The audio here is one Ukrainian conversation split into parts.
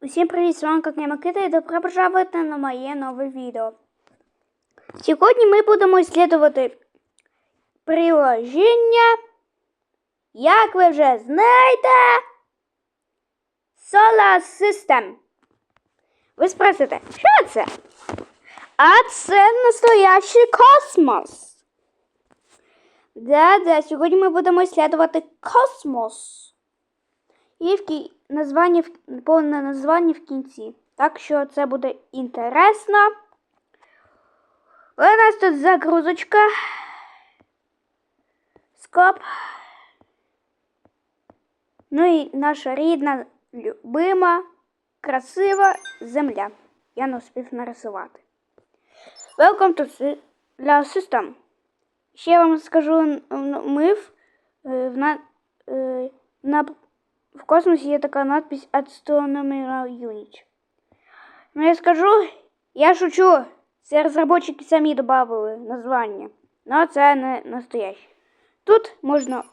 Усім привіт, з вами як Микита і добре пожалуйте на моє нове відео. Сьогодні ми будемо досліджувати приложення, як ви вже знаєте, Solar System. Ви спросите, що це? А це настоящий космос. Да-да, сьогодні ми будемо исследувати космос. І в. Названня, повне названня в кінці. Так що це буде інтересно. У нас тут загрузочка. Скоп. Ну і наша рідна, любима, красива земля. Я не успів нарисувати. Welcome to Solar System. Ще я вам скажу, н- н- ми в, е, на, е, на, в космосі є така надпись Astronomical Unit. Ну я скажу, я шучу. Це розробники самі додали названня. Но це не настояще. Тут можна.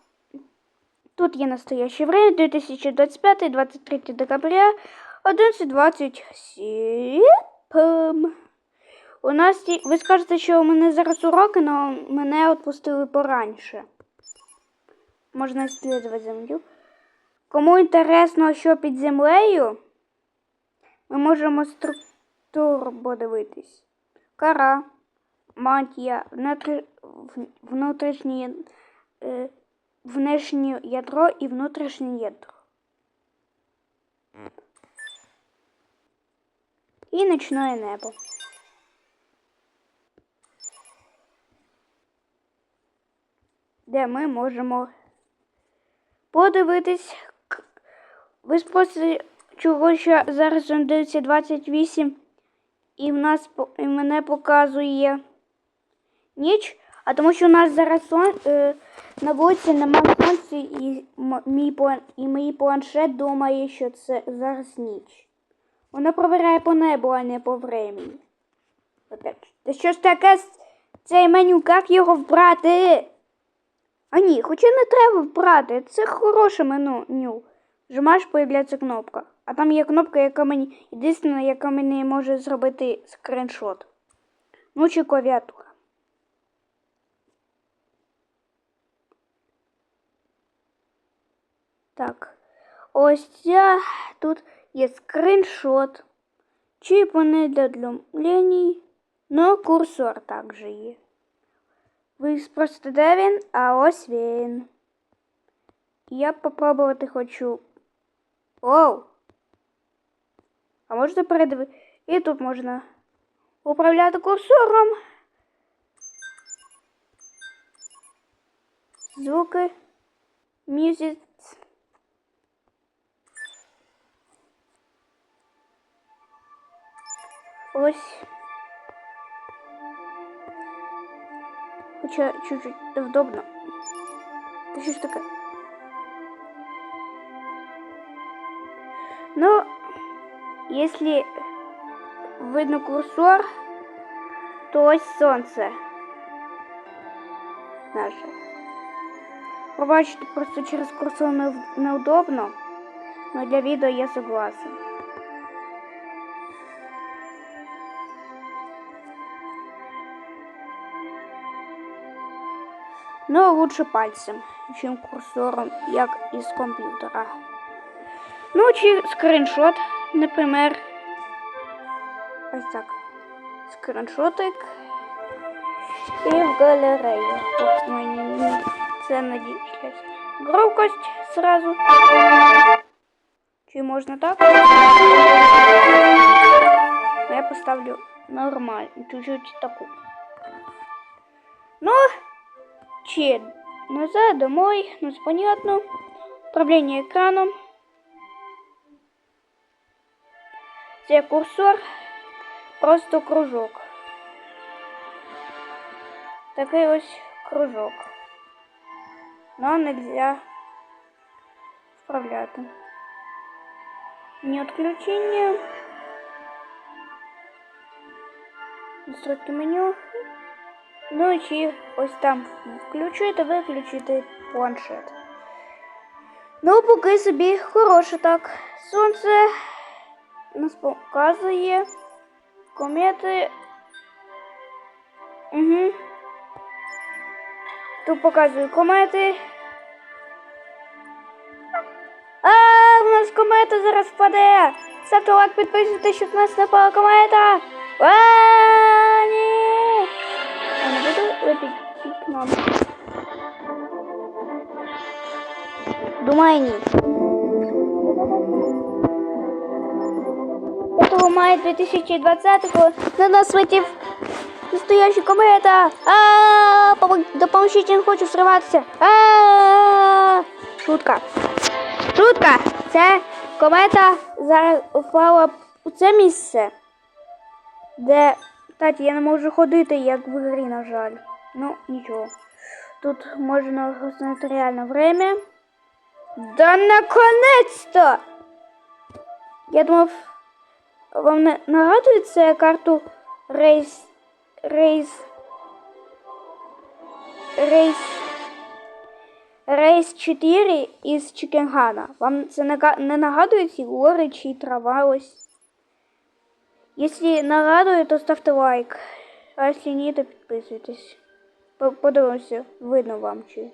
Тут є настояще время 2025, 23 декабря, 11.27. У нас ви скажете, що у мене зараз уроки, але мене відпустили пораньше. Можна исследовать землю. Кому інтересно, що під землею, ми можемо структуру подивитись. Кора, мантія, внутри... внутрішнє, е, внешнє ядро і внутрішнє ядро. І ночне небо. Де ми можемо подивитись. Ви спросите, чого ще зараз дивиться 28 і в нас і мене показує ніч, а тому що у нас зараз сон, е, на вулиці немає сонця і, мій, і мій планшет думає, що це зараз ніч. Вона провіряє по небу, а не по времени. Опять. Та що ж таке цей меню, як його вбрати? А ні, хоча не треба вбрати. Це хороше меню. Жимаєш, появляється кнопка. А там є кнопка, яка мені. Єдина, яка мені може зробити скріншот. Ну чи клавіатура. Так. Ось ця тут є скріншот. Чи панель для одломлений. Ну, курсор також є. Ви спросите, де він? А ось він. Я попробувати хочу. Оу! А можна передиви... І тут можна управляти курсором. Звуки. Music. Ось. Хоча чуть-чуть невдобно. Та що ж таке? Ну, если видно курсор, то ось сонце наше. Побачити просто через курсор неудобно, но для відео я согласен. Ну, лучше пальцем, чим курсором, як із комп'ютера. Ну, чи скріншот, наприклад. Ось так. Скріншотик. І в галерею. От мені це надішлять. Громкость сразу. Чи можна так? Я поставлю нормально, чуть-чуть таку. Ну, чи назад, домой, ну, понятно. Управление экраном. Це курсор, просто кружок. Такий ось кружок. Но нельзя вправляти. Не отключення. Настройки меню. Ну і чи ось там включити, виключити планшет. Ну, поки собі хороше так. Сонце нас показує комети. Угу. Тут показує комети. А, в нас комета зараз впаде. Ставте лайк, підписуйтесь, щоб в нас не впала комета. А, ні. Я не буду лепити вікном. Думаю, ні. 5 мая 2020 на нас летів настоящий комета. А, допоможіть, я не хочу сриватися. А, шутка. Шутка. Це комета зараз впала у це місце, де Таті, я не можу ходити, як в грі, на жаль. Ну, нічого. Тут можна установити реально время. Да наконец-то! Я думав, вам не нагадує це карту рейс. Рейс. Рейс. Рейс 4 із Чікенгана. Вам це не нагадує ці гори чи трава ось? Якщо нагадує, то ставте лайк. А якщо ні, то підписуйтесь. По- Подивимося, видно вам чи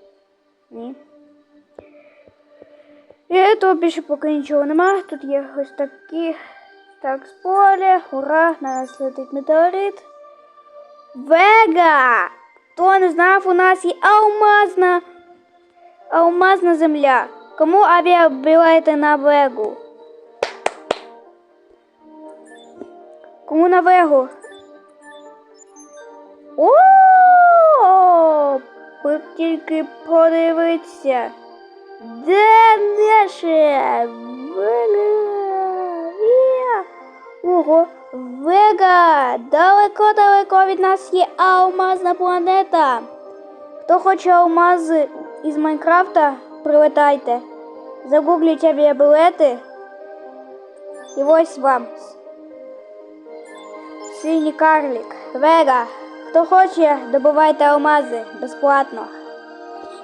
ні. І то більше поки нічого нема. Тут є ось такі. Так, з. Ура! На нас летить метеорит. Вега! Хто не знав, у нас є алмазна. Алмазна земля. Кому авіабілети на Вегу? Кому на Вегу? О! Ви тільки подивіться. Де наша Вега? Є. Ого, Вега! Далеко-далеко від нас є алмазна планета. Хто хоче алмази із Майнкрафта, прилетайте. Загугліть авіабілети. І ось вам. Синій карлик. Вега. Хто хоче, добувайте алмази безплатно.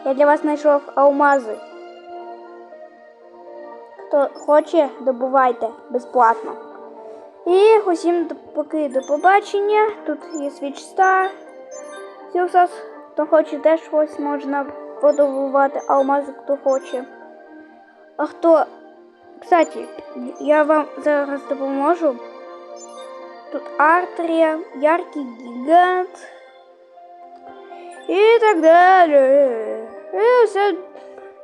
Я для вас знайшов алмази. Хто хоче, добувайте безплатно. І усім поки до побачення. Тут є Star. Сілсас, хто хоче, теж ось можна подобувати алмази, хто хоче. А хто. Кстати, я вам зараз допоможу. Тут Артрія, яркий гігант. І так далі. І все.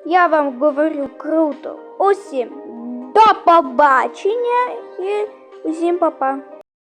Я вам говорю круто. Усім до побачення і усім па-па.